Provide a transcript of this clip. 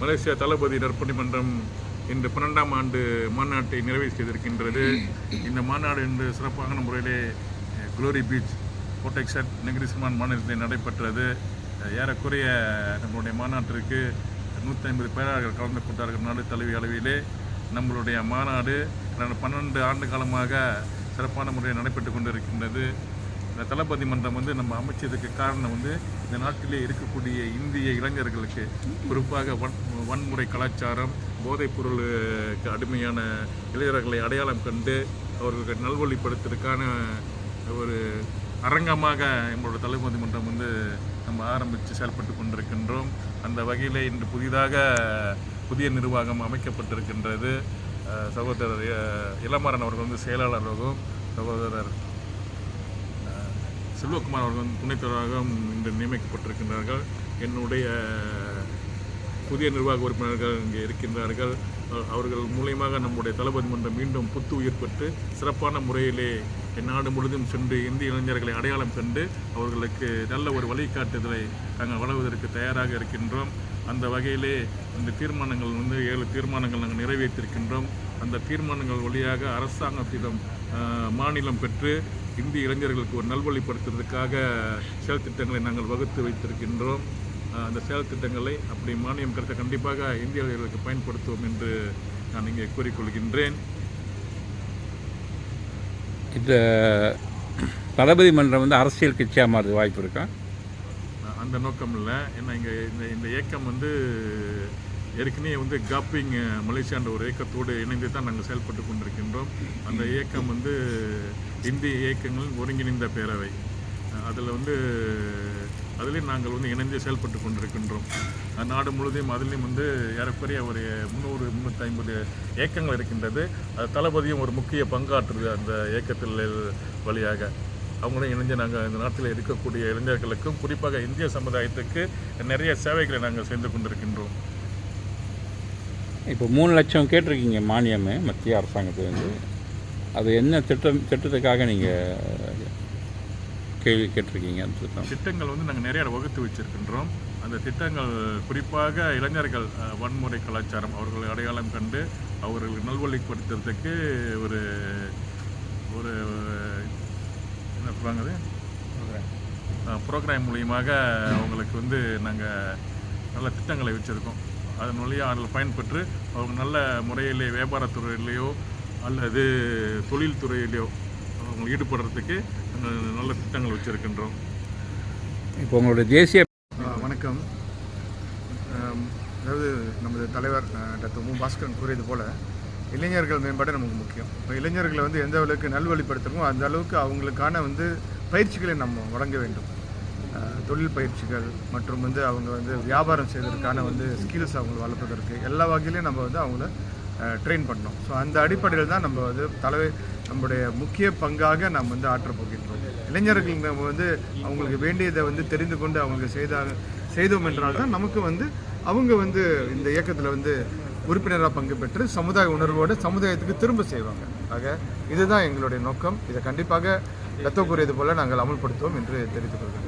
Malaysia தளபதி நற்பணி மன்றம் இன்று பன்னெண்டாம் ஆண்டு மாநாட்டை நிறைவு செய்திருக்கின்றது. இந்த மாநாடு இன்று சிறப்பான முறையிலே குளோரி பீச் கோட்டெக்ஸட் நெகிரிஸ்மான் மாநிலத்தில் நடைபெற்றது. ஏறக்குறைய நம்மளுடைய மாநாட்டிற்கு நூற்றி ஐம்பது பேராளர்கள் கலந்து கொண்டார்கள் நாடு தலைவி அளவிலே. நம்மளுடைய மாநாடு பன்னெண்டு ஆண்டு காலமாக சிறப்பான முறையில் நடைபெற்று கொண்டிருக்கின்றது. இந்த தளபதி மன்றம் வந்து நம்ம அமைச்சதுக்கு காரணம் வந்து இந்த நாட்டிலே இருக்கக்கூடிய இந்திய இளைஞர்களுக்கு குறிப்பாக வன் வன்முறை கலாச்சாரம் போதைப்பொருளுக்கு அடிமையான இளைஞர்களை அடையாளம் கண்டு அவர்களுக்கு நல்வழிப்படுத்துறதுக்கான ஒரு அரங்கமாக எங்களோட தளபதி மன்றம் வந்து நம்ம ஆரம்பித்து செயல்பட்டு கொண்டிருக்கின்றோம். அந்த வகையில் இன்று புதிதாக புதிய நிர்வாகம் அமைக்கப்பட்டிருக்கின்றது. சகோதரர் இளமரன் அவர்கள் வந்து செயலாளராகவும் சகோதரர் செல்வகுமார் அவர்கள் வந்து துணைத் இன்று நியமிக்கப்பட்டிருக்கின்றார்கள். என்னுடைய புதிய நிர்வாக உறுப்பினர்கள் இங்கே இருக்கின்றார்கள். அவர்கள் மூலியமாக நம்முடைய தளபதி மன்றம் மீண்டும் புத்து உயிர் பெற்று சிறப்பான முறையிலே நாடு முழுதும் சென்று இந்திய இளைஞர்களை அடையாளம் கண்டு அவர்களுக்கு நல்ல ஒரு வழிகாட்டுதலை நாங்கள் வழங்குவதற்கு தயாராக இருக்கின்றோம். அந்த வகையிலே இந்த தீர்மானங்கள் வந்து ஏழு தீர்மானங்கள் நாங்கள் நிறைவேற்றிருக்கின்றோம். அந்த தீர்மானங்கள் வழியாக அரசாங்கத்திடம் மாநிலம் பெற்று இந்திய இளைஞர்களுக்கு ஒரு நல்வழிப்படுத்துறதுக்காக செயல் திட்டங்களை நாங்கள் வகுத்து வைத்திருக்கின்றோம். அந்த செயல் திட்டங்களை அப்படி மானியம் கிடைத்த கண்டிப்பாக இந்திய இளைஞர்களுக்கு பயன்படுத்துவோம் என்று நான் இங்கே கூறிக்கொள்கின்றேன். இந்த தளபதி மன்றம் வந்து அரசியல் கட்சியாக மாறுது வாய்ப்பு இருக்கா? அந்த நோக்கம் இல்லை ஏன்னா இங்கே இந்த இந்த இயக்கம் வந்து ஏற்கனவே வந்து காப்பிங் மலேசியான்ற ஒரு இயக்கத்தோடு இணைந்து தான் நாங்கள் செயல்பட்டு கொண்டிருக்கின்றோம். அந்த இயக்கம் வந்து இந்திய இயக்கங்களின் ஒருங்கிணைந்த பேரவை. அதில் வந்து அதிலையும் நாங்கள் வந்து இணைந்து செயல்பட்டு கொண்டிருக்கின்றோம். நாடு முழுவதும் அதிலையும் வந்து ஏறக்குறைய ஒரு முந்நூறு முந்நூற்றி ஐம்பது இயக்கங்கள் இருக்கின்றது. அது தளபதியும் ஒரு முக்கிய பங்காற்றுது அந்த இயக்கத்தில் வழியாக. அவங்களும் இணைஞ்சு நாங்கள் இந்த நாட்டில் இருக்கக்கூடிய இளைஞர்களுக்கும் குறிப்பாக இந்திய சமுதாயத்துக்கு நிறைய சேவைகளை நாங்கள் செய்து கொண்டிருக்கின்றோம். இப்போ மூணு லட்சம் கேட்டிருக்கீங்க மானியம் மத்திய அரசாங்கத்திலேருந்து. அது என்ன திட்டம் திட்டத்துக்காக நீங்கள் கேள்வி கேட்டிருக்கீங்க அந்த திட்டம்? திட்டங்கள் வந்து நாங்கள் நிறைய வகுத்து வச்சிருக்கின்றோம். அந்த திட்டங்கள் குறிப்பாக இளைஞர்கள் வன்முறை கலாச்சாரம் அவர்களை அடையாளம் கண்டு அவர்களை நல்வழிப்படுத்துறதுக்கு ஒரு ஒரு என்ன சொல்லுவாங்க ப்ரோக்ராம் மூலியமாக அவங்களுக்கு வந்து நாங்கள் நல்ல திட்டங்களை வச்சுருக்கோம். அதன் வழியாக அதில் பயன்பெற்று அவங்க நல்ல முறையிலே வியாபாரத்துறையிலையோ அல்லது தொழில் துறையிலையோ அவங்க ஈடுபடுறதுக்கு நாங்கள் நல்ல திட்டங்கள் வச்சுருக்கின்றோம். இப்போ உங்களோட தேசிய வணக்கம். அதாவது நமது தலைவர் டாக்டர் மு. பாஸ்கரன் கூறியது போல் இளைஞர்கள் மேம்பாடு நமக்கு முக்கியம். இப்போ இளைஞர்களை வந்து எந்த அளவுக்கு நல்வழிப்படுத்துகிறோமோ அந்த அளவுக்கு அவங்களுக்கான வந்து பயிற்சிகளை நம்ம வழங்க வேண்டும். தொழில் பயிற்சிகள் மற்றும் வந்து அவங்க வந்து வியாபாரம் செய்வதற்கான வந்து ஸ்கில்ஸ் அவங்க வளர்ப்பதற்கு எல்லா வகையிலையும் நம்ம வந்து அவங்கள ட்ரெயின் பண்ணோம். ஸோ அந்த அடிப்படையில் தான் நம்ம வந்து தலைவை நம்முடைய முக்கிய பங்காக நாம் வந்து ஆற்றப் போகின்றோம். இளைஞர்கள் நம்ம வந்து அவங்களுக்கு வேண்டியதை வந்து தெரிந்து கொண்டு அவங்க செய்தாங்க செய்தோம் என்றால் தான் நமக்கு வந்து அவங்க வந்து இந்த இயக்கத்தில் வந்து உறுப்பினராக பங்கு பெற்று சமுதாய உணர்வோடு சமுதாயத்துக்கு திரும்ப செய்வாங்க. ஆக இதுதான் எங்களுடைய நோக்கம். இதை கண்டிப்பாக ரத்த கூறியது நாங்கள் அமல்படுத்துவோம் என்று தெரிவித்துக் கொள்கிறோம்